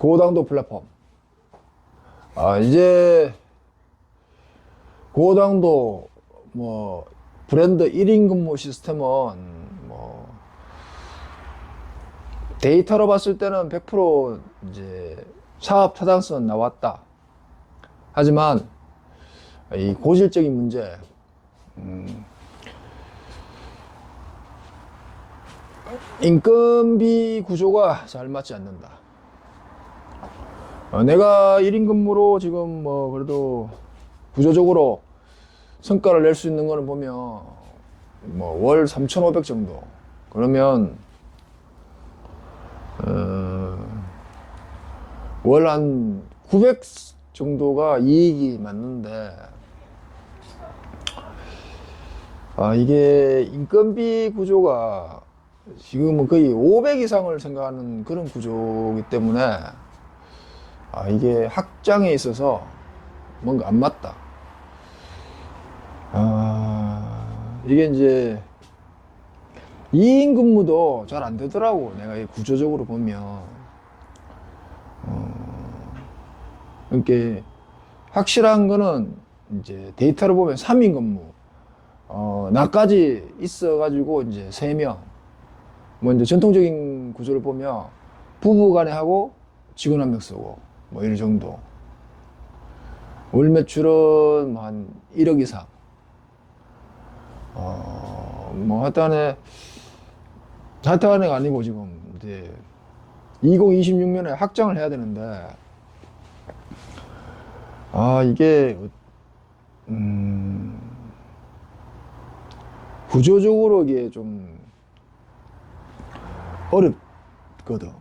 고당도 플랫폼. 아, 이제 고당도 뭐 브랜드 1인 근무 시스템은 뭐 데이터로 봤을 때는 100% 이제 사업 타당성은 나왔다. 하지만 이 고질적인 문제, 음, 인건비 구조가 잘 맞지 않는다. 어, 내가 1인 근무로 지금 뭐 그래도 구조적으로 성과를 낼 수 있는 거는 보면 뭐 월 3,500 정도. 그러면 어, 월한 900 정도가 이익이 맞는데 아 이게 인건비 구조가 지금은 거의 500 이상을 생각하는 그런 구조이기 때문에 아 이게 확장에 있어서 뭔가 안 맞다. 아 이게 이제 2인 근무도 잘 안 되더라고. 내가 이 구조적으로 보면. 어, 확실한 거는 이제 데이터를 보면 3인 근무. 어, 나까지 있어가지고 이제 3명. 뭐 이제 전통적인 구조를 보면 부부 간에 하고 직원 한 명 쓰고 뭐 이런 정도. 월 매출은 뭐한 1억 이상. 어, 뭐 하여튼간에 하여튼간에가 아니고 지금 이제 2026년에 확장을 해야 되는데 아 이게 음 구조적으로 이게 좀 어렵거든.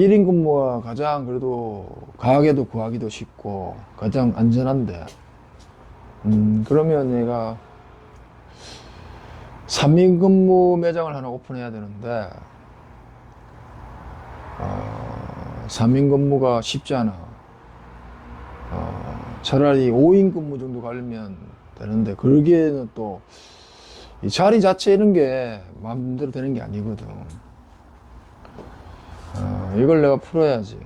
1인 근무가 가장 그래도 가게도 구하기도 쉽고 가장 안전한데. 음 그러면 내가 3인 근무 매장을 하나 오픈해야 되는데 어, 3인 근무가 쉽지 않아. 어, 차라리 5인 근무 정도 가려면 되는데 그러기에는 또이 자리 자체 이런 게 마음대로 되는 게 아니거든 어, 이걸 내가 풀어야지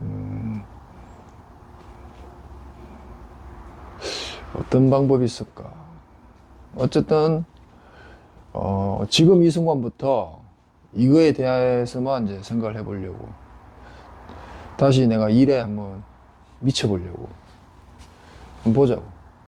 음, 어떤 방법이 있을까 어쨌든 어, 지금 이 순간부터 이거에 대해서만 이제 생각을 해보려고. 다시 내가 일에 한번 미쳐보려고. 한번 보자고.